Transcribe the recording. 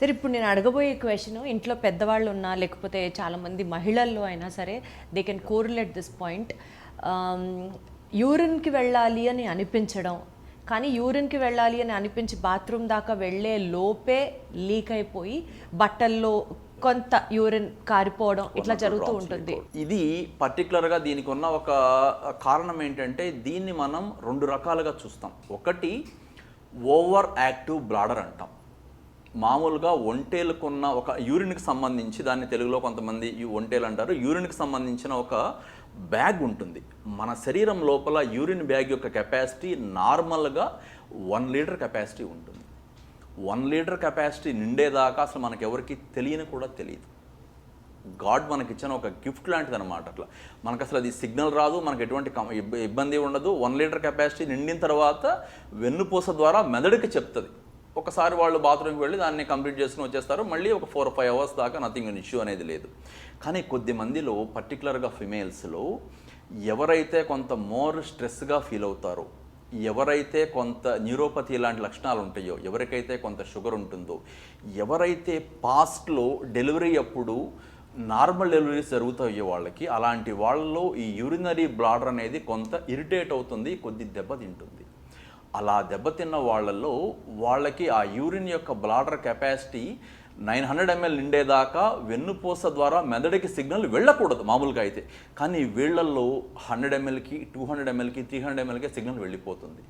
సరే ఇప్పుడు నేను అడగబోయే క్వశ్చన్ ఇంట్లో పెద్దవాళ్ళు ఉన్నా లేకపోతే చాలామంది మహిళల్లో అయినా సరే they can correlate this point యూరిన్కి వెళ్ళాలి అని అనిపించడం కానీ యూరిన్కి వెళ్ళాలి అని అనిపించి బాత్రూమ్ దాకా వెళ్ళే లోపే లీక్ అయిపోయి బట్టల్లో కొంత యూరిన్ కారిపోవడం ఇట్లా జరుగుతూ ఉంటుంది. ఇది పర్టికులర్గా దీనికి ఉన్న ఒక కారణం ఏంటంటే దీన్ని మనం రెండు రకాలుగా చూస్తాం. ఒకటి ఓవర్ యాక్టివ్ బ్లాడర్ అంటాం. మామూలుగా ఒంటేలకున్న ఒక యూరిన్కి సంబంధించి దాన్ని తెలుగులో కొంతమంది ఈ ఒంటేలు అంటారు. యూరిన్కి సంబంధించిన ఒక బ్యాగ్ ఉంటుంది. మన శరీరం లోపల యూరిన్ బ్యాగ్ యొక్క కెపాసిటీ నార్మల్గా వన్ లీటర్ కెపాసిటీ ఉంటుంది. వన్ లీటర్ కెపాసిటీ నిండేదాకా అసలు మనకి ఎవరికి తెలియని కూడా తెలియదు. గాడ్ మనకి ఇచ్చిన ఒక గిఫ్ట్ లాంటిది అనమాట అట్లా. మనకు అసలు అది సిగ్నల్ రాదు మనకు ఎటువంటి ఇబ్బంది ఉండదు. వన్ లీటర్ కెపాసిటీ నిండిన తర్వాత వెన్నుపూస ద్వారా మెదడుకి చెప్తుంది. ఒకసారి వాళ్ళు బాత్రూమ్కి వెళ్ళి దాన్ని కంప్లీట్ చేసుకుని వచ్చేస్తారు. మళ్ళీ ఒక ఫోర్ ఫైవ్ అవర్స్ దాకా నథింగ్ ఇష్యూ అనేది లేదు. కానీ కొద్ది మందిలో పర్టికులర్గా ఫిమేల్స్లో ఎవరైతే కొంత మోర్ స్ట్రెస్గా ఫీల్ అవుతారో ఎవరైతే కొంత న్యూరోపతి ఇలాంటి లక్షణాలు ఉంటాయో ఎవరికైతే కొంత షుగర్ ఉంటుందో ఎవరైతే పాస్ట్లో డెలివరీ అప్పుడు నార్మల్ డెలివరీస్ జరుగుతాయో వాళ్ళకి అలాంటి వాళ్ళలో ఈ యూరినరీ బ్లాడర్ అనేది కొంత ఇరిటేట్ అవుతుంది కొద్ది దెబ్బతింటుంది అలా దెబ్బతిన్న వాళ్ళల్లో వాళ్ళకి ఆ యూరిన్ యొక్క bladder capacity nine hundred ML నిండేదాకా వెన్నుపూస ద్వారా మెదడుకి సిగ్నల్ వెళ్ళకూడదు మామూలుగా అయితే. కానీ వీళ్ళల్లో హండ్రెడ్ ఎంఎల్కి టూ హండ్రెడ్ ఎంఎల్కి త్రీ హండ్రెడ్ ఎంఎల్కి సిగ్నల్ వెళ్ళిపోతుంది.